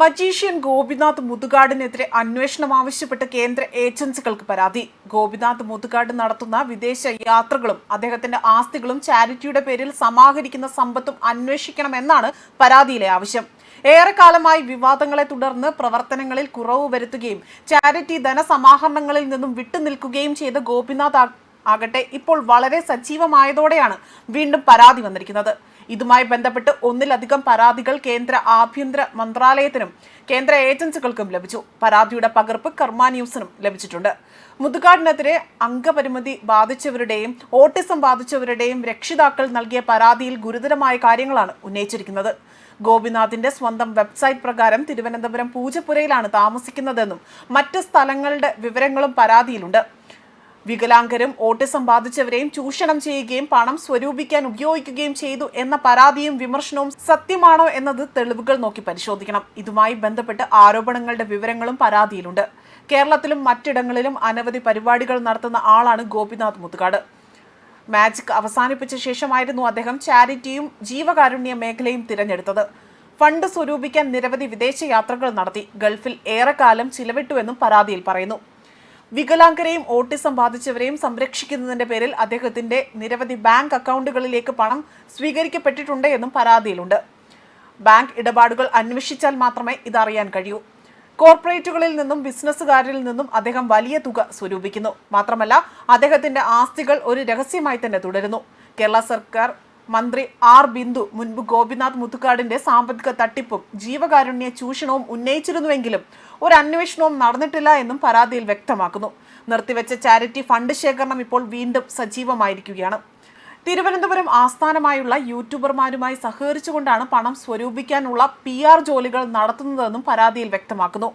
Magician Gopinath മുതുകാടിനെതിരെ അന്വേഷണം ആവശ്യപ്പെട്ട് കേന്ദ്ര ഏജൻസികൾക്ക് പരാതി. ഗോപിനാഥ് മുതുകാട് നടത്തുന്ന വിദേശ യാത്രകളും അദ്ദേഹത്തിന്റെ ആസ്തികളും ചാരിറ്റിയുടെ പേരിൽ സമാഹരിക്കുന്ന സമ്പത്തും അന്വേഷിക്കണമെന്നാണ് പരാതിയിലെ ആവശ്യം. ഏറെക്കാലമായി വിവാദങ്ങളെ തുടർന്ന് പ്രവർത്തനങ്ങളിൽ കുറവ് വരുത്തുകയും ചാരിറ്റി ധനസമാഹരണങ്ങളിൽ നിന്നും വിട്ടുനിൽക്കുകയും ചെയ്ത ഗോപിനാഥ് ആകട്ടെ ഇപ്പോൾ വളരെ സജീവമായതോടെയാണ് വീണ്ടും പരാതി വന്നിരിക്കുന്നത്. ഇതുമായി ബന്ധപ്പെട്ട് ഒന്നിലധികം പരാതികൾ കേന്ദ്ര ആഭ്യന്തര മന്ത്രാലയത്തിനും കേന്ദ്ര ഏജൻസികൾക്കും ലഭിച്ചു. പരാതിയുടെ പകർപ്പ് കർമ്മ ന്യൂസിനും ലഭിച്ചിട്ടുണ്ട്. മുതുകാടിനെതിരെ അംഗപരിമിതി ബാധിച്ചവരുടെയും ഓട്ടിസം ബാധിച്ചവരുടെയും രക്ഷിതാക്കൾ നൽകിയ പരാതിയിൽ ഗുരുതരമായ കാര്യങ്ങളാണ് ഉന്നയിച്ചിരിക്കുന്നത്. ഗോപിനാഥിന്റെ സ്വന്തം വെബ്സൈറ്റ് പ്രകാരം തിരുവനന്തപുരം പൂജപ്പുരയിലാണ് താമസിക്കുന്നതെന്നും മറ്റ് സ്ഥലങ്ങളുടെ വിവരങ്ങളും പരാതിയിലുണ്ട്. വികലാംഗരും ഓട്ടിസം ബാധിച്ചവരെയും ചൂഷണം ചെയ്യുകയും പണം സ്വരൂപിക്കാൻ ഉപയോഗിക്കുകയും ചെയ്തു എന്ന പരാതിയും വിമർശനവും സത്യമാണോ എന്നത് തെളിവുകൾ നോക്കി പരിശോധിക്കണം. ഇതുമായി ബന്ധപ്പെട്ട് ആരോപണങ്ങളുടെ വിവരങ്ങളും പരാതിയിലുണ്ട്. കേരളത്തിലും മറ്റിടങ്ങളിലും അനവധി പരിപാടികൾ നടത്തുന്ന ആളാണ് ഗോപിനാഥ് മുത്തുകാട് മാജിക് അവസാനിപ്പിച്ച ശേഷമായിരുന്നു അദ്ദേഹം ചാരിറ്റിയും ജീവകാരുണ്യ മേഖലയും തിരഞ്ഞെടുത്തത്. ഫണ്ട് സ്വരൂപിക്കാൻ നിരവധി വിദേശ യാത്രകൾ നടത്തി. ഗൾഫിൽ ഏറെക്കാലം ചിലവിട്ടുവെന്നും പരാതിയിൽ പറയുന്നു. വികലാംഗരെയും ഓട്ടിസം ബാധിച്ചവരെയും സംരക്ഷിക്കുന്നതിന്റെ പേരിൽ അദ്ദേഹത്തിന്റെ നിരവധി ബാങ്ക് അക്കൗണ്ടുകളിലേക്ക് പണം സ്വീകരിക്കപ്പെട്ടിട്ടുണ്ട് എന്നും പരാതിയിലുണ്ട്. ബാങ്ക് ഇടപാടുകൾ അന്വേഷിച്ചാൽ മാത്രമേ ഇതറിയാൻ കഴിയൂ. കോർപ്പറേറ്റുകളിൽ നിന്നും ബിസിനസ്സുകാരിൽ നിന്നും അദ്ദേഹം വലിയ തുക സ്വരൂപിക്കുന്നു. മാത്രമല്ല അദ്ദേഹത്തിന്റെ ആസ്തികൾ ഒരു രഹസ്യമായി തന്നെ തുടരുന്നു. കേരള സർക്കാർ മന്ത്രി ആർ ബിന്ദു മുൻപ് ഗോപിനാഥ് മുത്തുക്കാടിന്റെ സാമ്പത്തിക തട്ടിപ്പും ജീവകാരുണ്യ ചൂഷണവും ഉന്നയിച്ചിരുന്നുവെങ്കിലും ഒരു അന്വേഷണവും നടന്നിട്ടില്ല എന്നും പരാതിയിൽ വ്യക്തമാക്കുന്നു. നിർത്തിവെച്ച ചാരിറ്റി ഫണ്ട് ശേഖരണം ഇപ്പോൾ വീണ്ടും സജീവമായിരിക്കുകയാണ്. തിരുവനന്തപുരം ആസ്ഥാനമായുള്ള യൂട്യൂബർമാരുമായി സഹകരിച്ചുകൊണ്ടാണ് പണം സ്വരൂപിക്കാനുള്ള പി ജോലികൾ നടത്തുന്നതെന്നും പരാതിയിൽ വ്യക്തമാക്കുന്നു.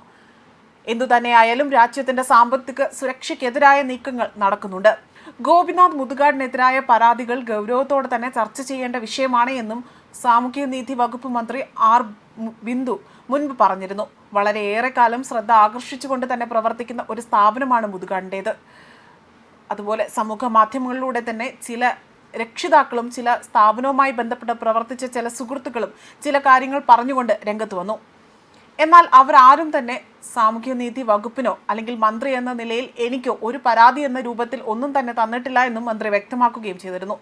എന്തുതന്നെയായാലും രാജ്യത്തിന്റെ സാമ്പത്തിക സുരക്ഷയ്ക്കെതിരായ നീക്കങ്ങൾ നടക്കുന്നുണ്ട്. ഗോപിനാഥ് മുതുകാടിനെതിരായ പരാതികൾ ഗൗരവത്തോടെ തന്നെ ചർച്ച ചെയ്യേണ്ട വിഷയമാണ് എന്നും സാമൂഹ്യനീതി വകുപ്പ് മന്ത്രി ആർ ബിന്ദു മുൻപ് പറഞ്ഞിരുന്നു. വളരെയേറെ കാലം ശ്രദ്ധ ആകർഷിച്ചുകൊണ്ട് തന്നെ പ്രവർത്തിക്കുന്ന ഒരു സ്ഥാപനമാണ് മുതുകാടിന്റേത് അതുപോലെ സമൂഹ മാധ്യമങ്ങളിലൂടെ തന്നെ ചില രക്ഷിതാക്കളും ചില സ്ഥാപനവുമായി ബന്ധപ്പെട്ട് പ്രവർത്തിച്ച ചില സുഹൃത്തുക്കളും ചില കാര്യങ്ങൾ പറഞ്ഞുകൊണ്ട് രംഗത്ത് വന്നു. എന്നാൽ അവർ ആരും തന്നെ സാമൂഹ്യനീതി വകുപ്പിനോ അല്ലെങ്കിൽ മന്ത്രി എന്ന നിലയിൽ എനിക്കോ ഒരു പരാതി എന്ന രൂപത്തിൽ ഒന്നും തന്നെ തന്നിട്ടില്ല എന്നും മന്ത്രി വ്യക്തമാക്കുകയും ചെയ്തിരുന്നു.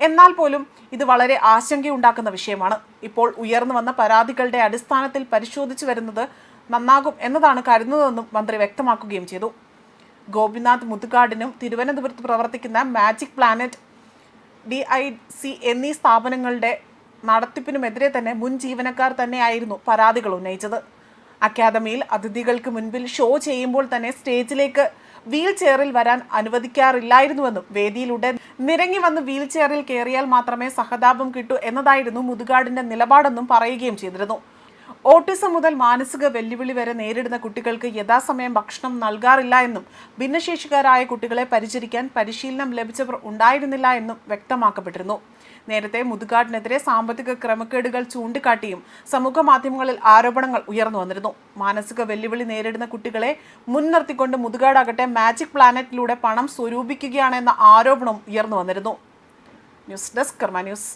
എന്നാൽ പോലും ഇത് വളരെ ആശങ്കയുണ്ടാക്കുന്ന വിഷയമാണ്. ഇപ്പോൾ ഉയർന്നു വന്ന പരാതികളുടെ അടിസ്ഥാനത്തിൽ പരിശോധിച്ചു വരുന്നത് നന്നാകും എന്നതാണ് കരുതുന്നതെന്നും മന്ത്രി വ്യക്തമാക്കുകയും ചെയ്തു. ഗോപിനാഥ് മുത്തുകാടിനും തിരുവനന്തപുരത്ത് പ്രവർത്തിക്കുന്ന magic planet D I C എന്നീ സ്ഥാപനങ്ങളുടെ നടത്തിപ്പിനുമെതിരെ തന്നെ മുൻ ജീവനക്കാർ തന്നെയായിരുന്നു പരാതികൾ ഉന്നയിച്ചത്. അക്കാദമിയിൽ അതിഥികൾക്ക് മുൻപിൽ ഷോ ചെയ്യുമ്പോൾ തന്നെ സ്റ്റേജിലേക്ക് വീൽ ചെയറിൽ വരാൻ അനുവദിക്കാറില്ലായിരുന്നുവെന്നും വേദിയിലൂടെ നിരങ്ങി വന്ന് വീൽ ചെയറിൽ കയറിയാൽ മാത്രമേ സഹതാപം കിട്ടൂ എന്നതായിരുന്നു മുതുകാടിന്റെ നിലപാടെന്നും പറയുകയും ചെയ്തിരുന്നു. ഓട്ടിസം മുതൽ മാനസിക വെല്ലുവിളി വരെ നേരിടുന്ന കുട്ടികൾക്ക് യഥാസമയം ഭക്ഷണം നൽകാറില്ല എന്നും ഭിന്നശേഷിക്കാരായ കുട്ടികളെ പരിചരിക്കാൻ പരിശീലനം ലഭിച്ചവർ ഉണ്ടായിരുന്നില്ല എന്നും വ്യക്തമാക്കപ്പെട്ടിരുന്നു. നേരത്തെ മുതുകാടിനെതിരെ സാമ്പത്തിക ക്രമക്കേടുകൾ ചൂണ്ടിക്കാട്ടിയും സമൂഹ മാധ്യമങ്ങളിൽ ആരോപണങ്ങൾ ഉയർന്നു വന്നിരുന്നു. മാനസിക വെല്ലുവിളി നേരിടുന്ന കുട്ടികളെ മുൻനിർത്തിക്കൊണ്ട് മുതുകാടാകട്ടെ മാജിക് പ്ലാനറ്റിലൂടെ പണം സ്വരൂപിക്കുകയാണെന്ന ആരോപണം ഉയർന്നു വന്നിരുന്നു. News desk Karma news.